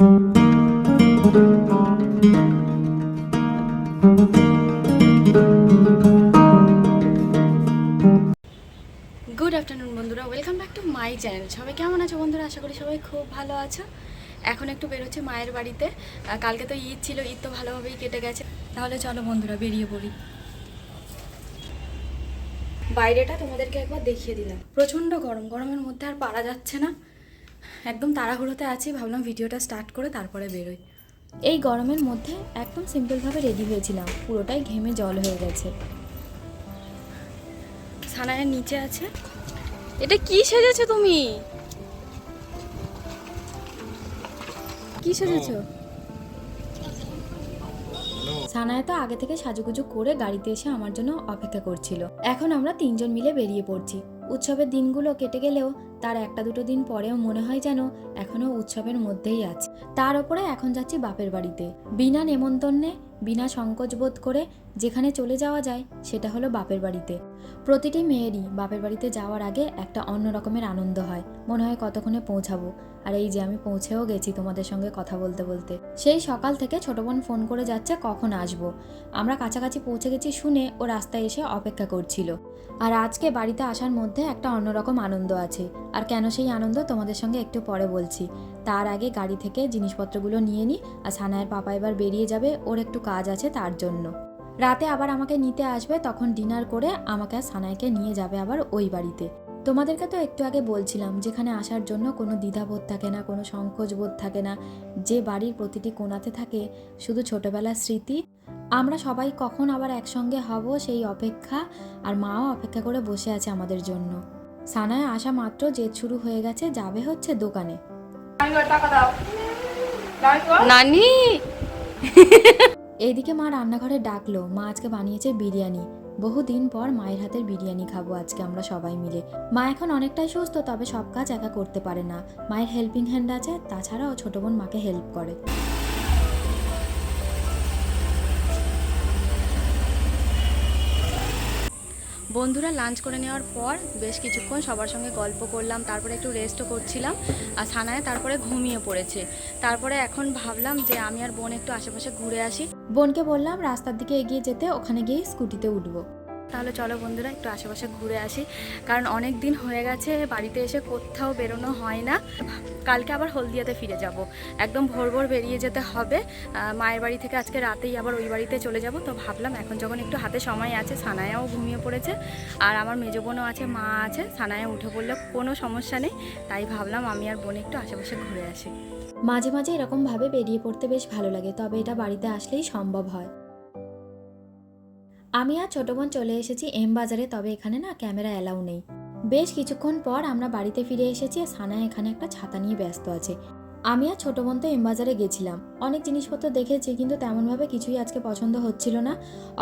Good afternoon বন্ধুরা। Welcome back to my channel সবাই কেমন আছো বন্ধুরা? আশা করি সবাই খুব ভালো আছো। এখন একটু বেরোচ্ছে মায়ের বাড়িতে। কালকে তো ঈদ ছিল, ঈদ তো ভালোভাবেই কেটে গেছে। তাহলে চলো বন্ধুরা, বেরিয়ে পড়ি। বাইরেটা তোমাদেরকে একবার দেখিয়ে দিলাম। প্রচণ্ড গরম। গরমের মধ্যে আর পারা যাচ্ছে না। একদম তাড়াহুড়োতে আছি ভাবলাম ভিডিওটা স্টার্ট করে তারপরে বেরোই। এই গরমের মধ্যে একদম সিম্পলভাবে রেডি হয়েছিলাম পুরোটাই ঘেমে জল হয়ে গেছে। সানায়ের নিচে আছে। এটা কি সেজেছো তুমি? কি সেজেছো? সানায় তো আগে থেকে সাজুগুজু করে গাড়িতে এসে আমার জন্য অপেক্ষা করছিল। এখন আমরা তিনজন মিলে বেরিয়ে পড়ছি। উৎসবের দিনগুলো কেটে গেলেও তার একটা দুটো দিন পরেও মনে হয় যেন এখনও উৎসবের মধ্যেই আছে। তার ওপরে এখন যাচ্ছি বাপের বাড়িতে। বিনা নেমন্তন্নে, বিনা সংকোচ বোধ করে যেখানে চলে যাওয়া যায় সেটা হলো বাপের বাড়িতে। প্রতিটি মেয়েরই বাপের বাড়িতে যাওয়ার আগে একটা অন্য রকমের আনন্দ হয়। মনে হয় কতক্ষণে পৌঁছাবো। আর এই যে আমি পৌঁছেও গেছি তোমাদের সঙ্গে কথা বলতে বলতে। সেই সকাল থেকে ছোট বোন ফোন করে যাচ্ছে কখন আসব। আমরা কাছাকাছি পৌঁছে গেছি শুনে ও রাস্তায় এসে অপেক্ষা করছিল। আর আজকে বাড়িতে আসার মধ্যে একটা অন্যরকম আনন্দ আছে। আর কেন সেই আনন্দ তোমাদের সঙ্গে একটু পরে বলছি। তার আগে গাড়ি থেকে জিনিসপত্রগুলো নিয়ে নিই আর সানায়ের পাপা এবার বেরিয়ে যাবে, ওর একটু কাজ আছে তার জন্য। রাতে আবার আমাকে নিতে আসবে, তখন ডিনার করে আমাকে আর সানাইকে নিয়ে যাবে আবার ওই বাড়িতে। তোমাদেরকে তো একটু আগে বলছিলাম যেখানে আসার জন্য কোনো দ্বিধাবোধ থাকে না কোনো সংকোচ বোধ থাকে না। যে বাড়ির প্রতিটি কোণাতে থাকে শুধু ছোটবেলার স্মৃতি। আমরা সবাই কখন আবার একসঙ্গে হব সেই অপেক্ষা আর মাও অপেক্ষা করে বসে আছে আমাদের জন্য। সানায় আসা মাত্র জেদ শুরু হয়ে গেছে যাবে হচ্ছে দোকানে। নানি! এইদিকে মা রান্নাঘরে ডাকলো মা আজকে বানিয়েছে বিরিয়ানি। বহুদিন পর মায়ের হাতের বিরিয়ানি খাব আজকে আমরা সবাই মিলে। মা এখন অনেকটাই সুস্থ, তবে সব কাজ একা করতে পারে না। মায়ের হেল্পিং হ্যান্ড আছে, তাছাড়াও ছোট বোন মাকে হেল্প করে। বন্ধুরা লাঞ্চ করে নেওয়ার পর বেশ কিছুক্ষণ সবার সঙ্গে গল্প করলাম, তারপরে একটু রেস্টও করছিলাম আর সানায় তারপরে ঘুমিয়ে পড়েছে। তারপরে এখন ভাবলাম যে আমি আর বোন একটু আশেপাশে ঘুরে আসি। বোনকে বললাম রাস্তার দিকে এগিয়ে যেতে, ওখানে গিয়ে স্কুটিতে উঠবো। তাহলে চলো বন্ধুরা, একটু আশেপাশে ঘুরে আসি। কারণ অনেক দিন হয়ে গেছে, বাড়িতে এসে কোথাও বেরোনো হয় না। কালকে আবার হলদিয়াতে ফিরে যাব। একদম ভোর ভোর বেরিয়ে যেতে হবে। মায়ের বাড়ি থেকে আজকে রাতেই আবার ওই বাড়িতে চলে যাব। তো ভাবলাম এখন যখন একটু হাতে সময় আছে, সানায়াও ঘুমিয়ে পড়েছে। আর আমার মেজো বোনও আছে, মা আছে, সানায়া উঠে পড়লে কোনো সমস্যা নেই। তাই ভাবলাম আমি আর বোন একটু আশেপাশে ঘুরে আসি। মাঝে মাঝে এরকমভাবে বেরিয়ে পড়তে বেশ ভালো লাগে, তবে এটা বাড়িতে আসলেই সম্ভব হয়। আমি আর ছোট বোন চলে এসেছি এম বাজারে, তবে এখানে না ক্যামেরা অ্যালাউ নেই। বেশ কিছুক্ষণ পর আমরা বাড়িতে ফিরে এসেছি সানা এখানে একটা ছাতা নিয়ে ব্যস্ত আছে। আমি আর ছোট বোন তো এম বাজারে গেছিলাম। অনেক জিনিসপত্র দেখেছি, কিন্তু তেমনভাবে কিছুই আজকে পছন্দ হচ্ছিল না।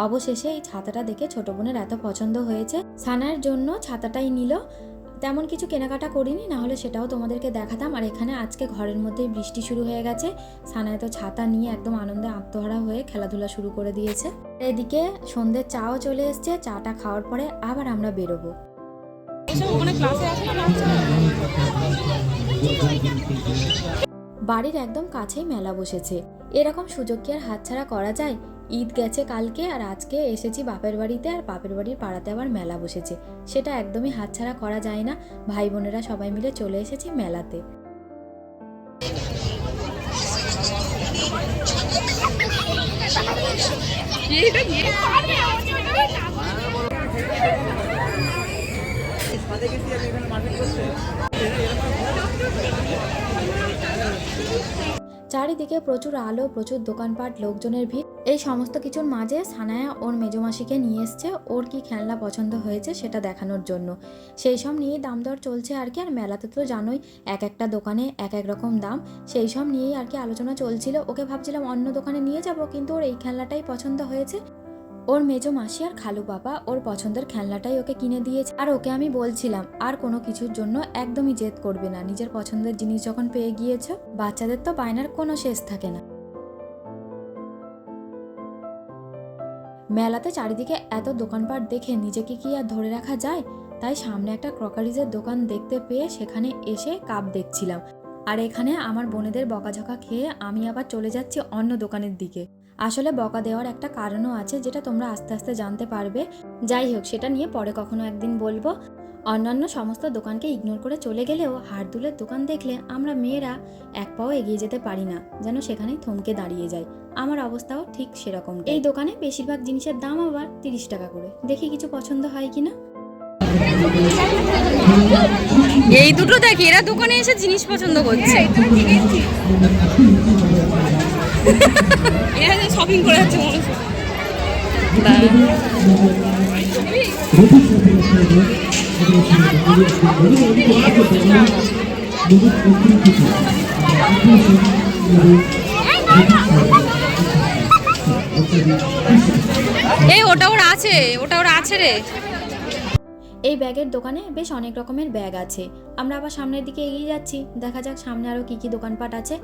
অবশেষে এই ছাতাটা দেখে ছোট বোনের এত পছন্দ হয়েছে, সানার জন্য ছাতাটাই নিল। তেমন কিছু কেনাকাটা করিনি না হলে সেটাও তোমাদেরকে দেখাতাম। আর এখানে আজকে ঘরের মধ্যেই বৃষ্টি শুরু হয়ে গেছে। সানায় তো ছাতা নিয়ে একদম আনন্দে আত্মহারা হয়ে খেলাধুলা শুরু করে দিয়েছে। এদিকে সন্ধ্যের চাও চলে এসছে, চাটা খাওয়ার পরে আবার আমরা বেরোবো। বাড়ির একদম কাছেই মেলা বসেছে। এরকম সুযোগ কি আর হাতছাড়া করা যায়? ঈদ গেছে কালকে আর আজকে এসেছি বাপের বাড়িতে আর বাপের বাড়ির পাড়াতে আবার মেলা বসেছে। সেটা একদমই হাতছাড়া করা যায় না। ভাই বোনেরা সবাই মিলে চলে এসেছি মেলাতে। চারিদিকে প্রচুর আলো, প্রচুর দোকানপাট, লোকজনের ভিড়। এই সমস্ত কিছুর মাঝে সানায়া ওর মেজমাসিকে নিয়ে এসছে, ওর কি খেলনা পছন্দ হয়েছে সেটা দেখানোর জন্য। সেই সব নিয়ে দাম দর চলছে আর কি, আর মেলাতে তো জানোই এক একটা দোকানে এক এক রকম দাম। সেই সব নিয়েই আর কি আলোচনা চলছিল, ওকে ভাবছিলাম অন্য দোকানে নিয়ে যাব, কিন্তু ওর এই খেলনাটাই পছন্দ হয়েছে। ওর মেজো মাসি আর খালু বাবা ওর পছন্দের খেলনাটাই ওকে কিনে দিয়েছে, আর ওকে আমি বলছিলাম, আর কোনো কিছুর জন্য একদমই জেদ করবে না, নিজের পছন্দের জিনিস যখন পেয়ে গিয়েছ, বাচ্চাদের তো বায়নার কোনো শেষ থাকে না। মেলাতে চারিদিকে এত দোকানপাট দেখে নিজেকে কি আর ধরে রাখা যায়? তাই সামনে একটা ক্রকারিজের দোকান দেখতে পেয়ে সেখানে এসে কাপ দেখছিলাম। আর এখানে আমার বোনেদের বকাঝকা খেয়ে আমি আবার চলে যাচ্ছি অন্য দোকানের দিকে। আসলে বকা দেওয়ার একটা কারণও আছে যেটা তোমরা আস্তে আস্তে জানতে পারবে। যাই হোক, সেটা নিয়ে পরে কখনো একদিন বলব। অন্যান্য সমস্ত দোকানকে ইগনোর করে চলে গেলেও হাড়দুলের দোকান দেখলে আমরা মেয়েরা এক পাও এগিয়ে যেতে পারি না যেন সেখানেই থমকে দাঁড়িয়ে যায় আমার অবস্থাও ঠিক সেরকম এই দোকানে বেশিরভাগ জিনিসের দাম আবার তিরিশ টাকা করে। দেখি কিছু পছন্দ হয় কিনা? এই দুটো দেখি এরা দোকানে এসে জিনিস পছন্দ করছে। এরা শপিং করে যাচ্ছে মনে হচ্ছে। এই, ওটা আছে ওটা আছে রে। এই ব্যাগের দোকানে বেশ অনেক রকমের ব্যাগ আছে। আমরা আবার সামনের দিকে এগিয়ে যাচ্ছি। দেখা যাক সামনে আরও কী কী দোকানপাট আছে।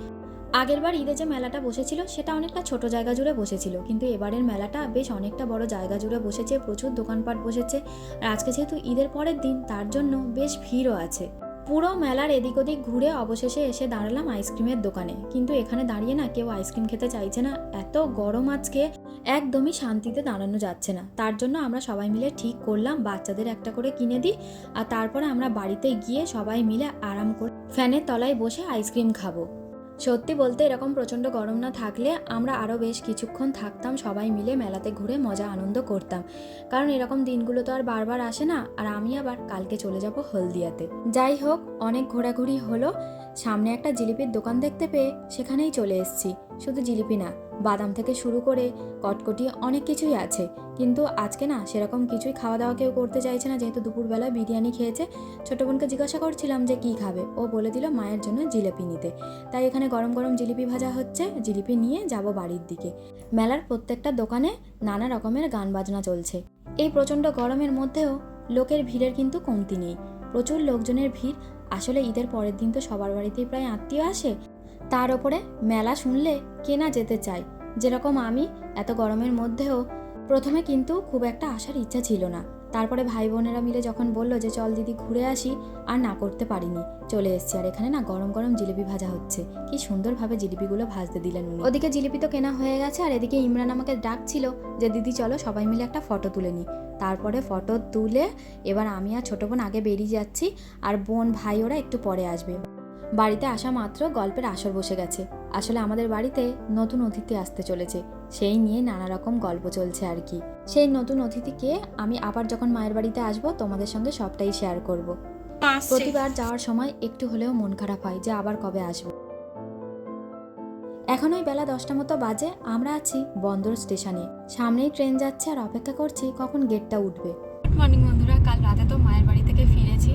আগেরবার ঈদে যে মেলাটা বসেছিল, সেটা অনেকটা ছোট জায়গা জুড়ে বসেছিল। কিন্তু এবারের মেলাটা বেশ অনেকটা বড় জায়গা জুড়ে বসেছে, প্রচুর দোকানপাট বসেছে। আর আজকে যেহেতু ঈদের পরের দিন, তার জন্য বেশ ভিড়ও আছে। পুরো মেলার এদিক ওদিক ঘুরে অবশেষে এসে দাঁড়ালাম আইসক্রিমের দোকানে। কিন্তু এখানে দাঁড়িয়ে না কেউ আইসক্রিম খেতে চাইছে না। এত গরম আজকে, একদমই শান্তিতে দাঁড়ানো যাচ্ছে না। তার জন্য আমরা সবাই মিলে ঠিক করলাম, বাচ্চাদের একটা করে কিনে দিই। আর তারপরে আমরা বাড়িতে গিয়ে সবাই মিলে আরাম করে ফ্যানের তলায় বসে আইসক্রিম খাব। সত্যি বলতে এরকম প্রচণ্ড গরম না থাকলে আমরা আরও বেশ কিছুক্ষণ থাকতাম, সবাই মিলে মেলাতে ঘুরে মজা আনন্দ করতাম। কারণ এরকম দিনগুলো তো আর বারবার আসে না, আর আমি আবার কালকে চলে যাব হলদিয়াতে। যাই হোক, অনেক ঘোরাঘুরি হলো। সামনে একটা জিলিপির দোকান দেখতে পেয়ে সেখানেই চলে এসেছি। শুধু জিলিপি না বাদাম থেকে শুরু করে কটকটি অনেক কিছুই আছে। কিন্তু আজকে না সেরকম কিছুই খাওয়া দাওয়া কেউ করতে চাইছে না, যেহেতু দুপুরবেলা বিরিয়ানি খেয়েছে। ছোটো বোনকে জিজ্ঞাসা করছিলাম যে কী খাবে? ও বলে দিল মায়ের জন্য জিলিপি নিতে। তাই এখানে গরম গরম জিলিপি ভাজা হচ্ছে, জিলিপি নিয়ে যাব বাড়ির দিকে। মেলার প্রত্যেকটা দোকানে নানা রকমের গান বাজনা চলছে। এই প্রচণ্ড গরমের মধ্যেও লোকের ভিড়ের কিন্তু কমতি নেই। প্রচুর লোকজনের ভিড়। আসলে ঈদের পরের দিন তো সবার বাড়িতেই প্রায় আত্মীয় আসে। তার ওপরে মেলা শুনলে কেনা যেতে চাই যেরকম আমি এত গরমের মধ্যেও প্রথমে কিন্তু খুব একটা আসার ইচ্ছা ছিল না। তারপরে ভাই বোনেরা মিলে যখন বলল যে, চল দিদি ঘুরে আসি, আর না করতে পারিনি। চলে এসছি। আর এখানে না গরম গরম জিলিপি ভাজা হচ্ছে। কি সুন্দরভাবে জিলিপিগুলো ভাজতে দিলেন উনি। ওদিকে জিলিপি তো কেনা হয়ে গেছে, আর এদিকে ইমরান আমাকে ডাকছিল যে, দিদি চলো সবাই মিলে একটা ফটো তুলে নিই তারপরে ফটো তুলে এবার আমি আর ছোটো বোন আগে বেরিয়ে যাচ্ছি, আর বোন ভাই ওরা একটু পরে আসবে। বাড়িতে আসা মাত্র গল্পের আসর বসে গেছে। আসলে আমাদের বাড়িতে নতুন অতিথি আসতে চলেছে। সেই নিয়ে নানা রকম গল্প চলছে আর কি। সেই নতুন অতিথিকে আমি আবার যখন মায়ের বাড়িতে আসব তোমাদের সঙ্গে সবটাই শেয়ার করব। প্রতিবার যাওয়ার সময় একটু হলেও মন খারাপ হয় যে আবার কবে আসব। এখন ওই বেলা দশটা মতো বাজে আমরা আছি বন্দর স্টেশনে। সামনেই ট্রেন যাচ্ছে আর অপেক্ষা করছি কখন গেটটা উঠবে। মর্নিং বন্ধুরা। কাল রাতে তো মায়ের বাড়ি থেকে ফিরেছি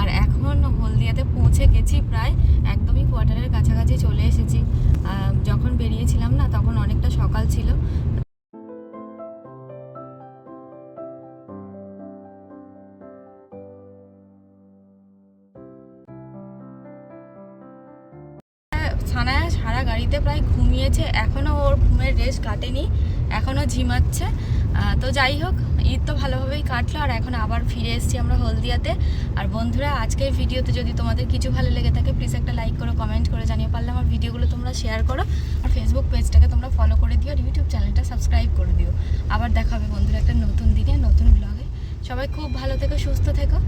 আর এখন হলদিয়াতে পৌঁছে গেছি প্রায় একদমই কোয়ার্টারের কাছাকাছি চলে এসেছি। যখন বেরিয়েছিলাম না, তখন অনেকটা সকাল ছিল। ছানায়া সারা গাড়িতে প্রায় ঘুমিয়েছে। এখনও ওর ঘুমের রেস্ট কাটেনি এখনও ঝিমাচ্ছে। তো যাই হোক ঈদ তো ভালোভাবেই কাটলো, আর এখন আবার ফিরে এসেছি আমরা হলদিয়াতে। আর বন্ধুরা, আজকের ভিডিওতে যদি তোমাদের কিছু ভালো লেগে থাকে প্লিজ একটা লাইক করো কমেন্ট করে, জানিয়ে পারলে আমার ভিডিওগুলো তোমরা শেয়ার করো। আর ফেসবুক পেজটাকে তোমরা ফলো করে দিও, আর ইউটিউব চ্যানেলটা সাবস্ক্রাইব করে দিও। আবার দেখা হবে বন্ধুরা একটা নতুন দিনে, নতুন ব্লগে সবাই খুব ভালো থেকো, সুস্থ থেকো।